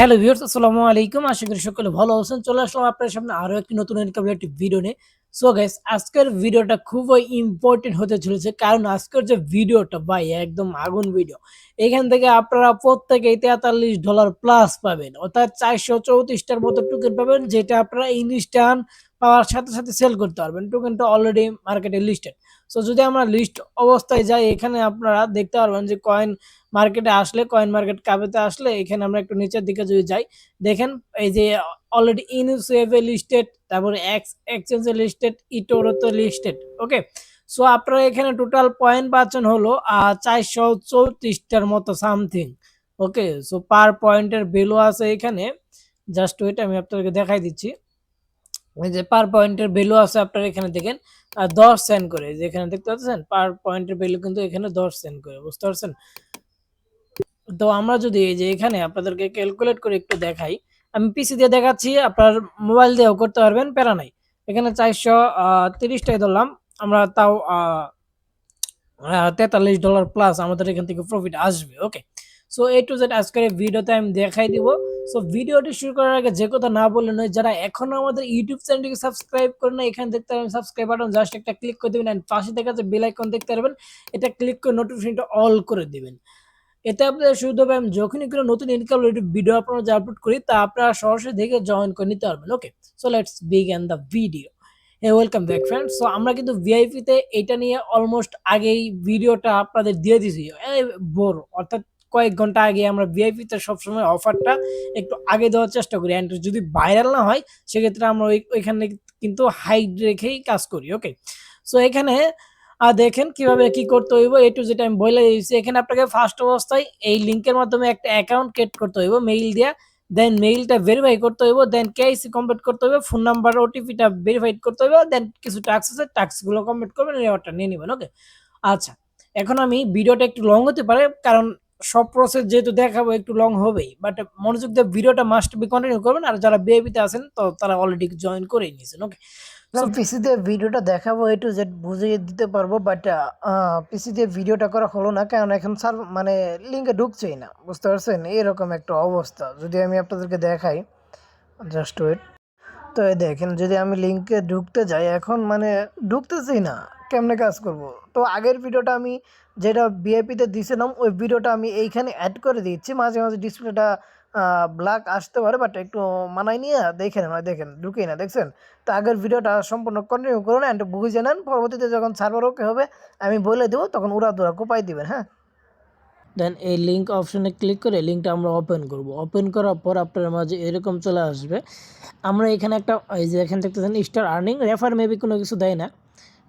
Hello viewers, আসসালামু আলাইকুম। আশা করি সকলে ভালো আছেন। চলে আসলাম আপনার সামনে আরও একটি নতুন ইনকাম একটি ভিডিও নিয়ে। সো গাইস আজকের ভিডিওটা খুবই ইম্পর্টেন্ট হতে চলেছে, কারণ আজকের যে ভিডিওটা ভাই, একদম আগুন ভিডিও এখান থেকে আপনারা প্রত্যেকেই তেতাল্লিশ ডলার প্লাস পাবেন, অর্থাৎ চারশো চৌত্রিশটার মতো টোকেন পাবেন, যেটা আপনারা ইনস্ট্যান্ট পাওয়ার সাথে সাথে সেল করতে পারবেন। টোকেনটা অলরেডি মার্কেটে লিস্টেড সো যদি আমরা লিস্ট অবস্থায় যাই, এখানে আপনারা দেখতে পারবেন যে কয়েন মার্কেটে আসলে কয়েন মার্কেট কাবেতে আসলে, এখানে আমরা একটু নিচের দিকে যদি যাই, দেখেন এই যে অলরেডি ইনসুয়েভে লিস্টেড তারপরে এক্স এক্সচেঞ্জে লিস্টেড ইটোরোতে লিস্টেড ওকে সো আপনারা এখানে টোটাল পয়েন্ট পাচ্ছেন হলো চারশো চৌত্রিশটার মতো সামথিং ওকে সো পার পয়েন্টের ভ্যালু আছে এখানে। জাস্ট ওইট আমি আপনাদেরকে দেখাই দিচ্ছি। যে পার পয়েন্টের ভ্যালু আছে আপনারা এখানে দেখেন দশ সেন্ট করে। যেখানে দেখতে পাচ্ছেন পার পয়েন্টের ভ্যালু কিন্তু এখানে দশ সেন্ট করে, বুঝতে পারছেন? তো আমরা যদি এই যে এখানে আপনাদেরকে ক্যালকুলেট করে একটু দেখাই, আমি পিসি দিয়ে দেখাচ্ছি, আপনার মোবাইল দিয়েও করতে পারবেন, প্যারা নাই। এখানে চারশো তিরিশ টাকা ধরলাম, আমরা তাও তেতাল্লিশ ডলার প্লাস আমাদের এখান থেকে প্রফিট আসবে okay so A to Z আজকের ভিডিওতে আমি দেখাই দিব। সো ভিডিওটি শুরু করার আগে যে কথা না বললে নয়, যারা এখনও আমাদের ইউটিউব চ্যানেলটিকে সাবস্ক্রাইব করে না এখানে দেখতে পারবেন সাবস্ক্রাইব বাটন জাস্ট একটা ক্লিক করে দেবেন অ্যান্ড পাশে দেখা যাচ্ছে বেল আইকন দেখতে পারবেন, এটা ক্লিক করে নোটিফিকেশনটা অল করে দিবেন। এতে আপনাদের সুবিধা হবে, আমি যখনই কোনো নতুন ইনকাম রিলেটেড ভিডিও আপনারা যে আপলোড করি, তা আপনারা সরাসরি দেখে জয়েন করে নিতে পারবেন okay so let's begin the video hey welcome back friend so আমরা কিন্তু ভিআইপিতে এটা নিয়ে অলমোস্ট আগেই ভিডিওটা আপনাদের দিয়ে দিয়েছি। বোর অর্থাৎ কয়েক ঘণ্টা আগে আমরা ভিআইপিতে সবসময় অফারটা একটু আগে দেওয়ার চেষ্টা করি। অ্যান্ড যদি ভাইরাল না হয়, সেক্ষেত্রে আমরা ওই ওইখানে কিন্তু হাইট রেখেই কাজ করি ওকে সো এখানে আর দেখেন কীভাবে কি করতে হইব। এই টু যেটা আমি বলে দিয়েছি। এখানে আপনাকে ফার্স্ট অবস্থায় এই লিঙ্কের মাধ্যমে একটা অ্যাকাউন্ট ক্রিয়েট করতে হইব মেইল দিয়া। দেন মেইলটা ভেরিফাই করতে হইব। দেন কেআইসি কমপ্লিট করতে হবে ফোন নাম্বার ওটিপিটা ভেরিফাইড করতে হবে দেন কিছু টাস্ক আছে টাস্কগুলো কমপ্লিট করবেন রেওয়ার্ডটা নিয়ে নেবেন ওকে আচ্ছা এখন আমি ভিডিওটা একটু লং হতে পারে, কারণ সব প্রসেস যেহেতু দেখাবো একটু লং হবেই বাট মনোযোগ দিয়ে ভিডিওটা মাস্ট বি কন্টিনিউ করবেন, আর যারা বিএপিতে আছেন, তো তারা অলরেডি জয়েন করেই নিয়েছেন ওকে সো পিসি ভিডিওটা দেখাবো এ টু জেড বুঝিয়ে দিতে পারব বাট পিসি দিয়ে ভিডিওটা করা হলো না, কারণ এখন স্যার মানে লিঙ্কে ঢুকছেই না, বুঝতে পারছেন? এরকম একটা অবস্থা। যদি আমি আপনাদেরকে দেখাই জাস্ট ওয়েট তো এই দেখেন, যদি আমি লিঙ্কে ঢুকতে যাই, এখন মানে ঢুকতেছি না, কেমনে কাজ করব? তো আগের ভিডিওটা আমি যেটা বিআইপিতে দিয়েছিলাম ওই ভিডিওটা আমি এইখানে অ্যাড করে দিচ্ছি। মাঝে মাঝে ডিসপ্লেটা ব্ল্যাক আসতে পারে বাট একটু মানায় নিয়ে দেখেন মানে দেখেন ঢুকেই না দেখছেন? তো আগের ভিডিওটা সম্পূর্ণ কন্টিনিউ করুন অ্যান্ড বুঝে নেন, পরবর্তীতে যখন সার্ভার ওকে হবে, আমি বলে দেবো, তখন উড়া দুরা কোপাই দিবেন হ্যাঁ? দেন এই লিঙ্ক অপশনে ক্লিক করে লিঙ্কটা আমরা ওপেন করব। ওপেন করার পর আপনার মাঝে এরকম চলে আসবে। আমরা এখানে একটা, এই যে এখান থেকে স্টার আর্নিং রেফার মেবি কোনো কিছু দেয় না।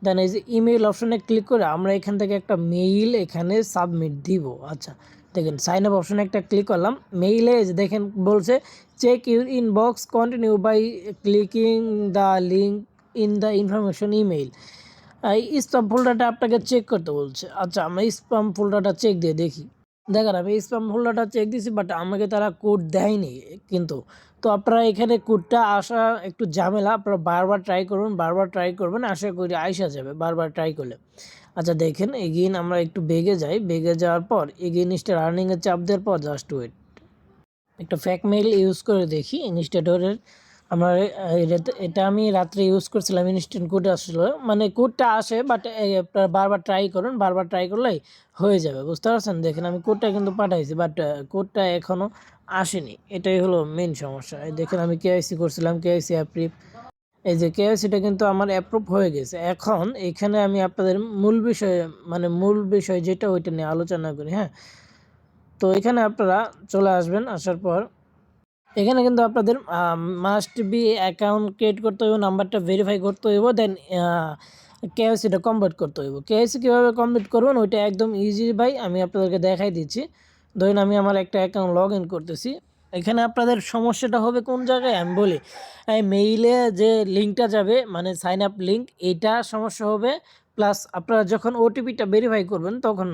দেন এই যে ইমেইল অপশনে ক্লিক করে আমরা এখান থেকে একটা মেইল এখানে সাবমিট দিব। আচ্ছা দেখেন সাইন আপ অপশনে একটা ক্লিক করলাম। মেইলে দেখেন বলছে check your inbox continue by clicking the link in the information email এই স্পাম ফোল্ডারটা আপনাকে চেক করতে বলছে। আচ্ছা আমরা স্পাম ফোল্ডারটা চেক দিয়ে দেখি। দেখেন, আমি স্পাম ফোল্ডারটা চেক দিয়েছি বাট আমাকে তারা কোড দেয়নি, কিন্তু। তো আপনারা এখানে কোডটা আসা একটু ঝামেলা, আপনারা বারবার ট্রাই করুন, বারবার ট্রাই করবেন, আশা করি আইসা যাবে, বারবার ট্রাই করলে। আচ্ছা দেখেন এগেইন আমরা একটু বেগে যাই, বেগে যাওয়ার পর এগেইন স্টার আর্নিংয়ের চাপ দেওয়ার পর জাস্ট ওয়েট একটা ফ্যাক মেইল ইউজ করে দেখি ইনস্টেটরের আমরা এটা- আমি রাত্রে ইউজ করছিলাম ইনস্ট্যান্ট কোড আসলো। মানে কোডটা আসে বাট বারবার ট্রাই করুন, বারবার ট্রাই করলেই হয়ে যাবে, বুঝতে পারছেন? দেখেন আমি কোডটা কিন্তু পাঠাইছি বাট কোডটা এখনও আসেনি। এটাই হলো মেন সমস্যা। দেখেন আমি কেআইসি করছিলাম কেআইসি অ্যাপ্রিভ এই যে কেআইসিটা কিন্তু আমার অ্যাপ্রুভ হয়ে গেছে। এখন এখানে আমি আপনাদের মূল বিষয়ে মানে মূল বিষয় যেটা, ওইটা নিয়ে আলোচনা করি হ্যাঁ? তো এখানে আপনারা চলে আসবেন, আসার পর এখানে কিন্তু আপনাদের মাস্ট বি অ্যাকাউন্ট ক্রিয়েট করতে হইব নাম্বারটা ভেরিফাই করতে হইব দেন কেওয়াইসিটা কমপ্লিট করতে হইব। কেওয়াইসি কীভাবে কমপ্লিট করবেন, ওইটা একদম ইজি ভাই, আমি আপনাদেরকে দেখাই দিচ্ছি। ধরুন আমি আমার একটা অ্যাকাউন্ট লগ ইন করতেছি। এখানে আপনাদের সমস্যাটা হবে কোন জায়গায়? আমি বলি মেইলে যে লিঙ্কটা যাবে মানে সাইন আপ লিঙ্ক এটা সমস্যা হবে প্লাস আপনারা যখন ওটিপিটা ভেরিফাই করবেন, তখন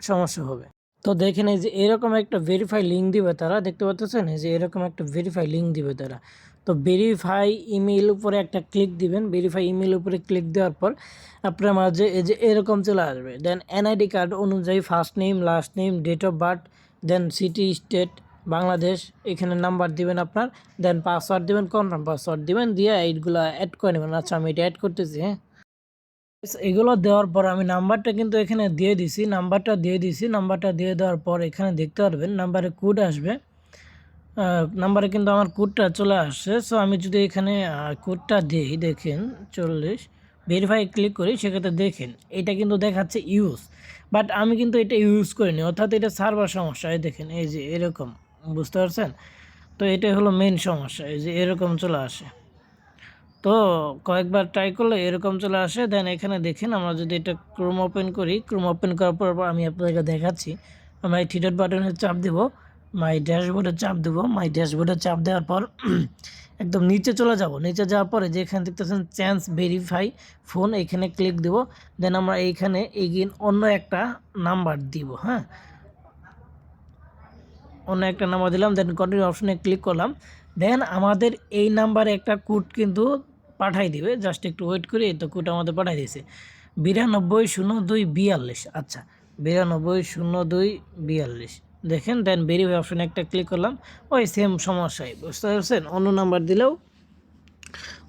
সমস্যা হবে। তো দেখেন এই যে এরকম একটা ভেরিফাই লিঙ্ক দিবে তারা, দেখতে পাচ্ছেন? এই যে এরকম একটা ভেরিফাই লিঙ্ক দিবে তারা। তো ভেরিফাই ইমেইল উপরে একটা ক্লিক দিবেন। ভেরিফাই ইমেইল উপরে ক্লিক দেওয়ার পর আপনার মাঝে এই যে এরকম চলে আসবে। দেন এনআইডি কার্ড অনুযায়ী first name last name date of birth then city state Bangladesh, এখানে নাম্বার দিবেন আপনার। দেন পাসওয়ার্ড দিবেন কনফার্ম পাসওয়ার্ড দিবেন, দিয়ে এইগুলো অ্যাড করে নেবেন। আচ্ছা আমি এটা অ্যাড করতেছি হ্যাঁ? এগুলো দেওয়ার পর আমি নাম্বারটা কিন্তু এখানে দিয়ে দিছি, নাম্বারটা দিয়ে দিছি, নাম্বারটা দিয়ে দেওয়ার পর এখানে দেখতে পারবেন নাম্বারে কোড আসবে। নাম্বারে কিন্তু আমার কোডটা চলে আসছে। সো আমি যদি এখানে কোডটা দিই, দেখেন, চল্লিশ ভেরিফাই ক্লিক করি, সেক্ষেত্রে দেখেন, এটা কিন্তু দেখাচ্ছে ইউজ বাট আমি কিন্তু এটা ইউজ করিনি, অর্থাৎ এটা সার্ভার সমস্যা। এই দেখেন, এই যে এরকম, বুঝতে পারছেন? তো এটাই হলো মেন সমস্যা, এই যে এরকম চলে আসে। তো কয়েকবার ট্রাই করলে এরকম চলে আসে। দেন এখানে দেখেন আমরা যদি এটা ক্রোম ওপেন করি ক্রোম ওপেন করার পর আমি আপনাদেরকে দেখাচ্ছি। আমরা এই থ্রি ডট বাটনের চাপ দেব। মাই ড্যাশবোর্ডে চাপ দেব। মাই ড্যাশবোর্ডে চাপ দেওয়ার পর একদম নিচে চলে যাব। নিচে যাওয়ার পরে যেখানে দেখতেছেন চ্যান্স ভেরিফাই ফোন এখানে ক্লিক দেব। দেন আমরা এইখানে এগিন অন্য একটা নাম্বার দিব হ্যাঁ? অন্য একটা নাম্বার দিলাম। দেন কন্টিনিউ অপশনে ক্লিক করলাম। দেন আমাদের এই নাম্বারে একটা কোড কিন্তু পাঠাই দিবে জাস্ট একটু ওয়েট করে তো কোড আমাদের পাঠাই দিয়েছে। বিরানব্বই শূন্য দুই বিয়াল্লিশ আচ্ছা বিরানব্বই শূন্য দুই বিয়াল্লিশ। দেখেন দেন ভেরিফাই অপশানে একটা ক্লিক করলাম, ওই সেম সমস্যাই, বুঝতে পারছেন? অন্য নাম্বার দিলেও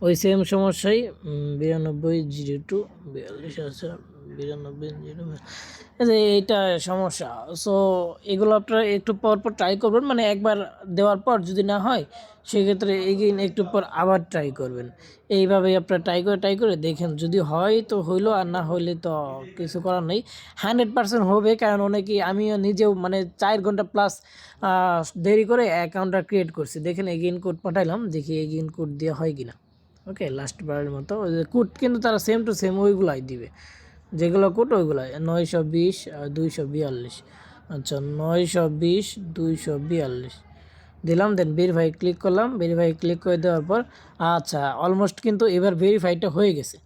ওই সেম সমস্যাই বিরানব্বই জিরো টু বিয়াল্লিশ আছে বিরানব্বই এইটা সমস্যা। সো এগুলো আপনারা একটু পর পর ট্রাই করবেন মানে একবার দেওয়ার পর যদি না হয়, সেক্ষেত্রে এগিন একটু পর আবার ট্রাই করবেন। এইভাবেই আপনারা ট্রাই করে ট্রাই করে দেখেন যদি হয় তো হইল, আর না হইলে তো কিছু করার নেই। হান্ড্রেড পার্সেন্ট হবে, কারণ অনেকেই, আমিও নিজেও মানে চার ঘণ্টা প্লাস দেরি করে অ্যাকাউন্টটা ক্রিয়েট করছি। দেখেন এগেইন কোড পাঠাইলাম, দেখি এগেইন কোড দেওয়া হয় কিনা। ওকে লাস্ট বারের মতো। কোড কিন্তু তারা সেম টু সেম ওইগুলাই দিবে। যেগুলো কোড ওইগুলাই। নয়শো বিশ আর দুইশো বিয়াল্লিশ। আচ্ছা নয়শো বিশ, দুইশো বিয়াল্লিশ। দিলাম, দেন ভেরিফাই ক্লিক করলাম। ভেরিফাই ক্লিক করে দেওয়ার পর আচ্ছা অলমোস্ট কিন্তু এবার ভেরিফাইটা হয়ে গেছে।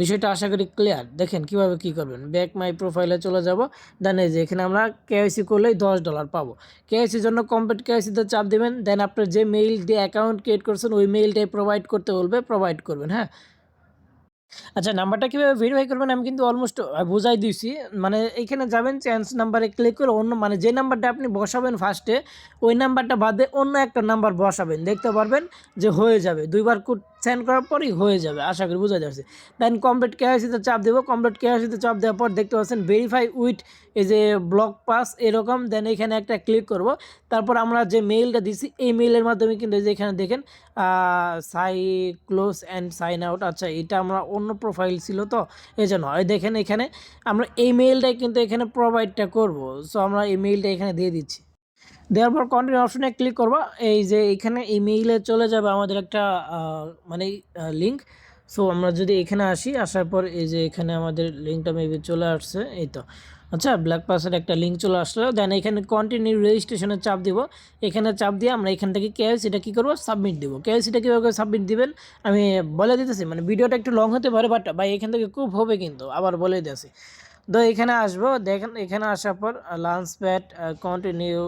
বিষয়টা আশা করি ক্লিয়ার দেখেন কীভাবে কি করবেন। ব্যাক মাই প্রোফাইলে চলে যাব। দেন এই যে এখানে আমরা কেআইসি করলেই দশ ডলার পাবো। কেআইসির জন্য কমপ্লিট কেআইসিতে চাপ দেবেন। দেন আপনার যে মেইল দিয়ে অ্যাকাউন্ট ক্রিয়েট করছেন, ওই মেইলটাই প্রোভাইড করতে বলবে। প্রোভাইড করবেন হ্যাঁ? আচ্ছা নাম্বারটা কীভাবে ভেরিফাই করবেন আমি কিন্তু অলমোস্ট বোঝাই দিয়েছি মানে এখানে যাবেন চ্যান্স নাম্বারে ক্লিক করে অন্য মানে যে নাম্বারটা আপনি বসাবেন ফার্স্টে ওই নাম্বারটা বাদে অন্য একটা নাম্বার বসাবেন। দেখতে পারবেন যে হয়ে যাবে। দুইবার সেন্ড করার পরই হয়ে যাবে, আশা করি বুঝা যাচ্ছে। দেন কমপ্লিট কেআইসিতে চাপ দেবো কমপ্লিট কেআইসিতে চাপ দেওয়ার পর দেখতে পাচ্ছেন ভেরিফাই উইথ এই যে ব্লক পাস এরকম দেন এখানে একটা ক্লিক করব। তারপর আমরা যে মেইলটা দিছি, এই মেইলের মাধ্যমে কিন্তু যে এখানে দেখেন সাই ক্লোজ অ্যান্ড সাইন আউট আচ্ছা এটা আমরা অন্য প্রোফাইল ছিল তো এই জন্য দেখেন এখানে আমরা এই মেইলটাই কিন্তু এখানে প্রোভাইডটা করব। সো আমরা এই মেইলটা এখানে দিয়ে দিচ্ছি। দেওয়ার পর কন্টিনিউ অপশনে ক্লিক করব। এই যে এখানে এই মেইলে চলে যাবে আমাদের একটা মানে লিঙ্ক সো আমরা যদি এখানে আসি, আসার পর এই যে এখানে আমাদের লিঙ্কটা মেবি চলে আসছে, এই তো। আচ্ছা ব্ল্যাক পাসের একটা লিঙ্ক চলে আসলো। দেন এখানে কন্টিনিউ রেজিস্ট্রেশনের চাপ দিব। এখানে চাপ দিয়ে আমরা এখান থেকে কেএসিটা কী করব? সাবমিট দিব। কেএসিটা কীভাবে সাবমিট দিবেন? আমি বলে দিতেছি মানে ভিডিওটা একটু লং হতে পারে বাট ভাই, এখান থেকে খুব হবে কিন্তু, আবার বলে দিতেছি। তো এখানে আসব। দেখেন, এখানে আসার পর লাঞ্চ প্যাড কন্টিনিউ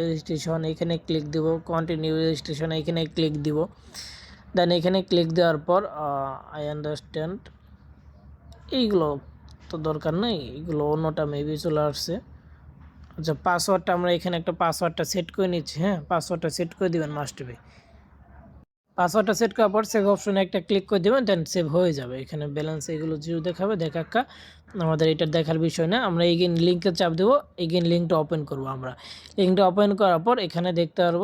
রেজিস্ট্রেশন এখানে ক্লিক দিব। কন্টিনিউ রেজিস্ট্রেশন এখানে ক্লিক দিব। দেন এখানে ক্লিক দেওয়ার পর আই আন্ডারস্ট্যান্ড এইগুলো তো দরকার নেই। এগুলো অন্যটা মেবি চলে আসছে। আচ্ছা পাসওয়ার্ডটা আমরা এখানে একটা পাসওয়ার্ডটা সেট করে নিচ্ছি হ্যাঁ? পাসওয়ার্ডটা সেট করে দিবেন মাস্ট বি পাসওয়ার্ডটা সেট করার পর সেভ অপশনে একটা ক্লিক করে দেবেন দেন সেভ হয়ে যাবে। এখানে ব্যালেন্স এগুলো জিরো দেখাবে দেখাক্কা আমাদের এটা দেখার বিষয় না। আমরা এগেন লিঙ্কে চাপ দেবো এগেন লিঙ্কটা ওপেন করব আমরা। লিঙ্কটা ওপেন করার পর এখানে দেখতে পারব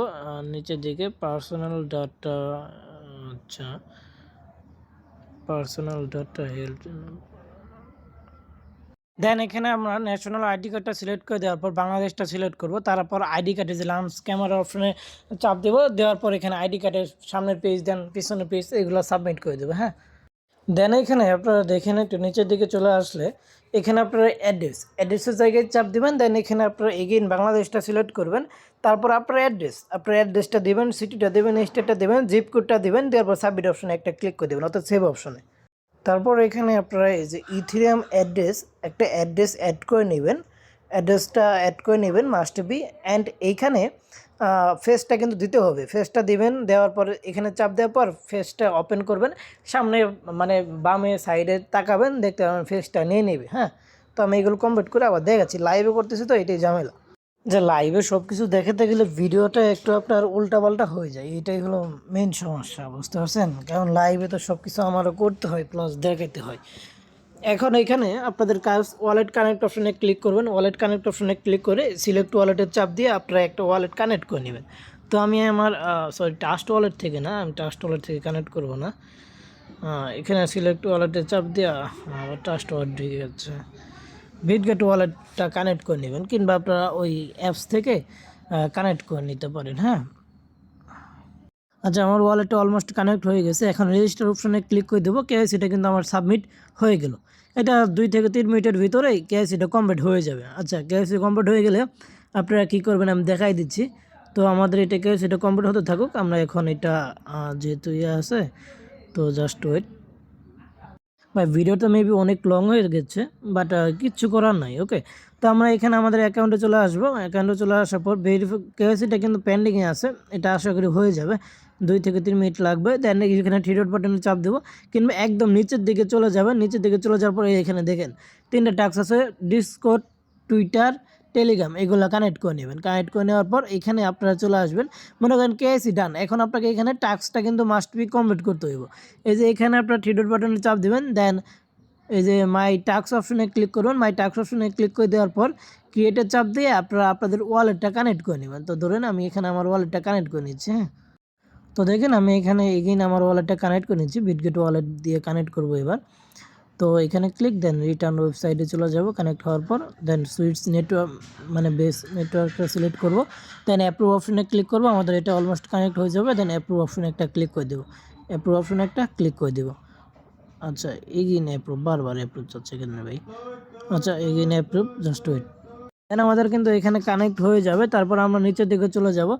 নিচের দিকে পার্সোনাল ডাটা আচ্ছা পার্সোনাল ডাটা হেলথ দেন এখানে আমরা ন্যাশনাল আইডি কার্ডটা সিলেক্ট করে দেওয়ার পর বাংলাদেশটা সিলেক্ট করব। তারপর আইডি কার্ডে যে লাঞ্চ ক্যামেরা অপশনে চাপ দেবো। দেওয়ার পর এখানে আইডি কার্ডের সামনের পেজ দেন পিছনের পেজ এগুলো সাবমিট করে দেবো হ্যাঁ? দেন এখানে আপনারা দেখেন একটু নিচের দিকে চলে আসলে, এখানে আপনারা অ্যাড্রেস অ্যাড্রেসের জায়গায় চাপ দেবেন দেন এখানে আপনারা এগেইন বাংলাদেশটা সিলেক্ট করবেন। তারপর আপনার অ্যাড্রেস আপনার অ্যাড্রেসটা দেবেন সিটিটা দেবেন স্টেটটা দেবেন জিপ কোডটা দেবেন, দেওয়ার পর সাবমিট অপশনে একটা ক্লিক করে দেবেন, অর্থাৎ সেভ অপশনে তারপর এখানে আপনারা এই যে ইথিরিয়াম অ্যাড্রেস একটা অ্যাড্রেস অ্যাড করে নেবেন। অ্যাড্রেসটা অ্যাড করে নেবেন মাস্ট বি অ্যান্ড এইখানে ফেসটা কিন্তু দিতে হবে। ফেসটা দিবেন, দেওয়ার পর এখানে চাপ দেওয়ার পর ফেসটা ওপেন করবেন। সামনে মানে বামে সাইডে তাকাবেন, দেখতে পাবেন ফেসটা নিয়ে নেবে হ্যাঁ? তো আমি এগুলো কমপ্লিট করে আবার দেখাচ্ছি। লাইভে করতেছি তো, এটাই ঝামেলা। যে লাইভে সব কিছু দেখাতে গেলে ভিডিওটা একটু আপনার উল্টাপাল্টা হয়ে যায়। এটাই হলো মেন সমস্যা, বুঝতে পারছেন? কারণ লাইভে তো সব কিছু আমারও করতে হয় প্লাস দেখাতে হয়। এখন এখানে আপনাদের কাজ ওয়ালেট কানেক্ট অপশনে ক্লিক করবেন। ওয়ালেট কানেক্ট অপশনে ক্লিক করে সিলেক্ট ওয়ালেটের চাপ দিয়ে আপনারা একটা ওয়ালেট কানেক্ট করে নেবেন। তো আমি আমার সরি টাস্ট ওয়ালেট থেকে না, আমি টাস্ট ওয়ালেট থেকে কানেক্ট করব না। এখানে সিলেক্ট ওয়ালেটের চাপ দিয়ে আবার টাস্ট ওয়ালেট ঢুকে যাচ্ছে বিটগেট ওয়ালেটটা কানেক্ট করে নেবেন কিংবা আপনারা ওই অ্যাপস থেকে কানেক্ট করে নিতে পারেন হ্যাঁ? আচ্ছা আমার ওয়ালেটটা অলমোস্ট কানেক্ট হয়ে গেছে। এখন রেজিস্টার অপশনে ক্লিক করে দেবো। কেআইসিটা কিন্তু আমার সাবমিট হয়ে গেল। এটা দুই থেকে তিন মিনিটের ভিতরেই কেআইসিটা কমপ্লিট হয়ে যাবে। আচ্ছা কেআইসি কমপ্লিট হয়ে গেলে আপনারা কী করবেন, আমি দেখাই দিচ্ছি। তো আমাদের এটা কেআইসিটা কমপ্লিট হতে থাকুক। আমরা এখন এটা যেহেতু ইয়ে আছে, তো জাস্ট ওয়েট ভাই, ভিডিওটা মেবি অনেক লং হয়ে গেছে বাট কিচ্ছু করার নাই ওকে তো আমরা এখানে আমাদের অ্যাকাউন্টে চলে আসব। অ্যাকাউন্টে চলে আসার পর ভেরিফিকেশনটা কিন্তু পেন্ডিংয়ে আছে, এটা আশা করি হয়ে যাবে। দুই থেকে তিন মিনিট লাগবে দেন এখানে থ্রি ডট বাটনে চাপ দেবো, কিংবা একদম নিচের দিকে চলে যাবে নিচের দিকে চলে যাওয়ার পর এখানে দেখেন, তিনটা টাক্স আছে ডিসকোড টুইটার টেলিগ্রাম, এগুলো কানেক্ট করে নেবেন। কানেক্ট করে নেওয়ার পর এখানে আপনারা চলে আসবেন। মনে করেন কেএসি ডান এখন আপনাকে এখানে টাস্কটা কিন্তু মাস্ট বি কমপ্লিট করতে হইব। এই যে এখানে আপনার থ্রি ডট বাটনে চাপ দেবেন দেন এই যে মাই টাস্ক অপশনে ক্লিক করবেন মাই টাস্ক অপশনে ক্লিক করে দেওয়ার পর ক্রিয়েটের চাপ দিয়ে আপনারা আপনাদের ওয়ালেটটা কানেক্ট করে নেবেন। তো ধরেন আমি এখানে আমার ওয়ালেটটা কানেক্ট করে নিচ্ছি হ্যাঁ? তো দেখেন আমি এখানে এগেইন আমার ওয়ালেটটা কানেক্ট করে নিচ্ছি। বিটগেট ওয়ালেট দিয়ে কানেক্ট করব এবার। তো এখানে ক্লিক দেন রিটার্ন ওয়েবসাইটে চলে যাব কানেক্ট হওয়ার পর দেন সুইটস নেটওয়ার্ক মানে বেস নেটওয়ার্কটা সিলেক্ট করব। দেন অ্যাপ্রুভ অপশনে ক্লিক করব, আমাদের এটা অলমোস্ট কানেক্ট হয়ে যাবে দেন অ্যাপ্রুভ অপশনে একটা ক্লিক করে দেবো। অ্যাপ্রুভ অপশনে একটা ক্লিক করে দেবো। আচ্ছা এগিন অ্যাপ্রুভ বারবার অ্যাপ্রুভ চাচ্ছে কেন ভাই? আচ্ছা এগিন অ্যাপ্রুভ জাস্ট ওয়েট দেন আমাদের কিন্তু এখানে কানেক্ট হয়ে যাবে। তারপর আমরা নিচের দিকে চলে যাব।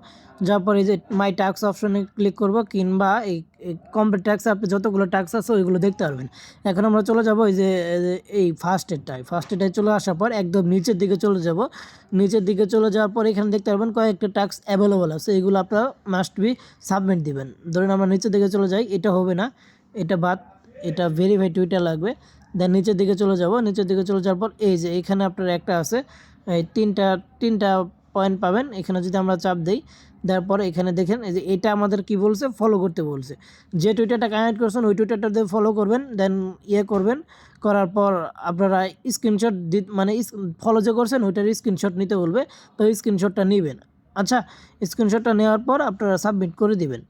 যাওয়ার পর এই যে মাই ট্যাক্স অপশনে ক্লিক করব কিংবা এই কমপ্লিট ট্যাক্স আপনি যতগুলো ট্যাক্স আছে ওইগুলো দেখতে পারবেন। এখন আমরা চলে যাব এই যে, এই ফার্স্ট এডটায় ফার্স্ট এডটায় চলে আসার পর একদম নিচের দিকে চলে যাব। নিচের দিকে চলে যাওয়ার পর এখানে দেখতে পারবেন কয়েকটা ট্যাক্স অ্যাভেলেবল আছে। এইগুলো আপনারা মাস্ট বি সাবমিট দিবেন। ধরুন আমরা নিচের দিকে চলে যাই, এটা হবে না। এটা বাদ, এটা ভেরিফাই টুইটার লাগবে। দেন নিচের দিকে চলে যাব। নিচের দিকে চলে যাওয়ার পর এই যে এখানে আপনার একটা আছে। এই তিনটা তিনটা পয়েন্ট পাবেন। এখানে যদি আমরা চাপ দিই দেওয়ার এখানে দেখেন, এই যে এটা আমাদের কি বলছে? ফলো করতে বলছে। যে টুইটারটা কানেক্ট করছেন, ওই টুইটারটা দিয়ে ফলো করবেন দেন ইয়ে করবেন। করার পর আপনারা স্ক্রিনশট দি মানে ফলো যে করছেন, ওইটার স্ক্রিনশট নিতে বলবে, তো স্ক্রিনশটটা নেবেন। আচ্ছা স্ক্রিনশটটা নেওয়ার পর আপনারা সাবমিট করে দিবেন।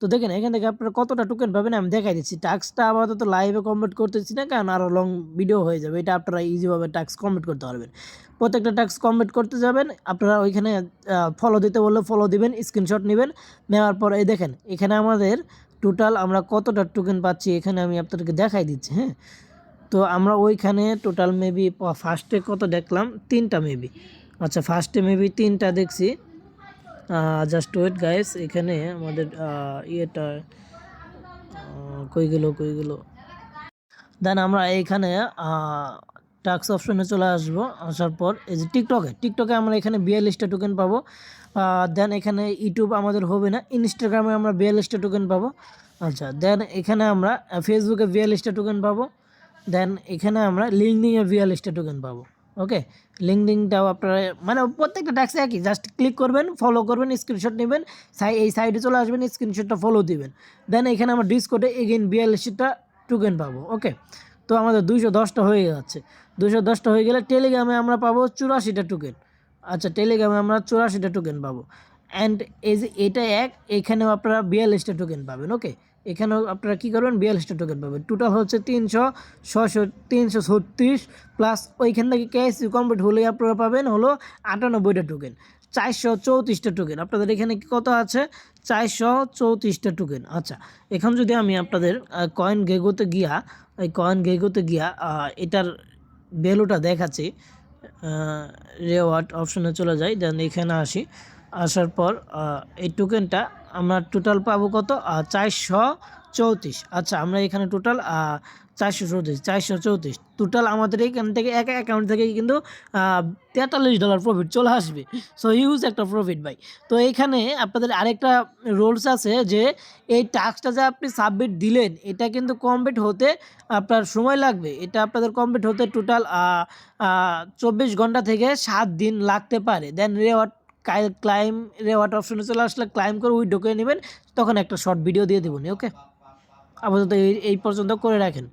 তো দেখেন, এখান থেকে আপনারা কতটা টোকেন পাবেন আমি দেখাই দিচ্ছি। টাস্কটা আপাতত লাইভে কমপ্লিট করতেছি না, কারণ আরও লং ভিডিও হয়ে যাবে। এটা আপনারা ইজিভাবে টাস্ক কমপ্লিট করতে পারবেন। প্রত্যেকটা টাস্ক কমপ্লিট করতে যাবেন, আপনারা ওইখানে ফলো দিতে বললে ফলো দিবেন স্ক্রিনশট নেবেন, নেওয়ার পর এই দেখেন, এখানে আমাদের টোটাল আমরা কতটা টোকেন পাচ্ছি এখানে আমি আপনাদেরকে দেখাই দিচ্ছি হ্যাঁ? তো আমরা ওইখানে টোটাল মেবি ফার্স্টে কত দেখলাম? তিনটা মেবি আচ্ছা ফার্স্টে মেবি তিনটা দেখছি। জাস্ট ওয়েট গাইস এখানে আমাদের ইয়েটা কই গেল কই গেল? দেন আমরা এইখানে টাক্স অপশনে চলে আসব, আসার পর এই যে টিকটকে টিকটকে আমরা এখানে বিয়াল্লিশটা টোকেন পাবো। দেন এখানে ইউটিউব আমাদের হবে না ইনস্টাগ্রামে আমরা বিয়াল্লিশটা টোকেন পাবো। আচ্ছা দেন এখানে আমরা ফেসবুকে বিয়াল্লিশটা টোকেন পাবো। দেন এখানে আমরা লিঙ্কডিংয়ে বিয়াল্লিশটা টোকেন পাবো। ওকে? লিঙ্কডিংটাও আপনারা মানে প্রত্যেকটা ট্যাক্সে একই জাস্ট ক্লিক করবেন ফলো করবেন স্ক্রিনশট নেবেন, সাই এই সাইডে চলে আসবেন স্ক্রিনশটটা ফলো দিবেন। দেন এখানে আমরা ডিসকোডে এগেন বিয়াল্লিশটা টোকেন পাবো, ওকে? তো আমাদের দুইশো দশটা হয়ে যাচ্ছে। দুশো দশটা হয়ে গেলে টেলিগ্রামে আমরা পাবো চুরাশিটা টোকেন আচ্ছা টেলিগ্রামে আমরা চুরাশিটা টোকেন পাবো। অ্যান্ড এই যে এটা এক, এখানেও আপনারা বিয়াল্লিশটা টোকেন পাবেন, ওকে? এখানেও আপনারা কী করবেন? বিয়াল্লিশটা টোকেন পাবেন। টোটাল হচ্ছে তিনশো ছশো তিনশো ছত্রিশ প্লাস ওইখান থেকে কেএসসি কমপ্লিট হলেই আপনারা পাবেন হলো আটানব্বইটা টোকেন চারশো চৌত্রিশটা টোকেন আপনাদের এখানে কত আছে? চারশো চৌত্রিশটা টোকেন আচ্ছা এখন যদি আমি আপনাদের কয়েন গেগোতে গিয়া, এই কয়েন গেগোতে গিয়া এটার ভ্যালুটা দেখাচ্ছি রেওয়ার্ড অপশনে চলে যাই দেন এখানে আসি। আসার পর এই টোকেনটা আমরা টোটাল পাবো কত? চারশো চৌত্রিশ। আচ্ছা আমরা এখানে টোটাল চারশো চৌত্রিশ চারশো চৌত্রিশ। টোটাল আমাদের এখান থেকে এক অ্যাকাউন্ট থেকে কিন্তু তেতাল্লিশ ডলার প্রফিট চলে আসবে। সো হিউজ একটা প্রফিট ভাই। তো এইখানে আপনাদের আরেকটা রুলস আছে যে, এই টাস্কটা যে আপনি সাবমিট দিলেন, এটা কিন্তু কমপ্লিট হতে আপনার সময় লাগবে। এটা আপনাদের কমপ্লিট হতে টোটাল চব্বিশ ঘণ্টা থেকে সাত দিন লাগতে পারে। দেন রেওয়ার্ড ক্লাইম রেওয়াট অপশনে চলে আসলে ক্লাইম করে উইডো করে নেবেন, তখন একটা শর্ট ভিডিও দিয়ে দেবেন ওকে আপাতত এই পর্যন্ত করে রাখেন।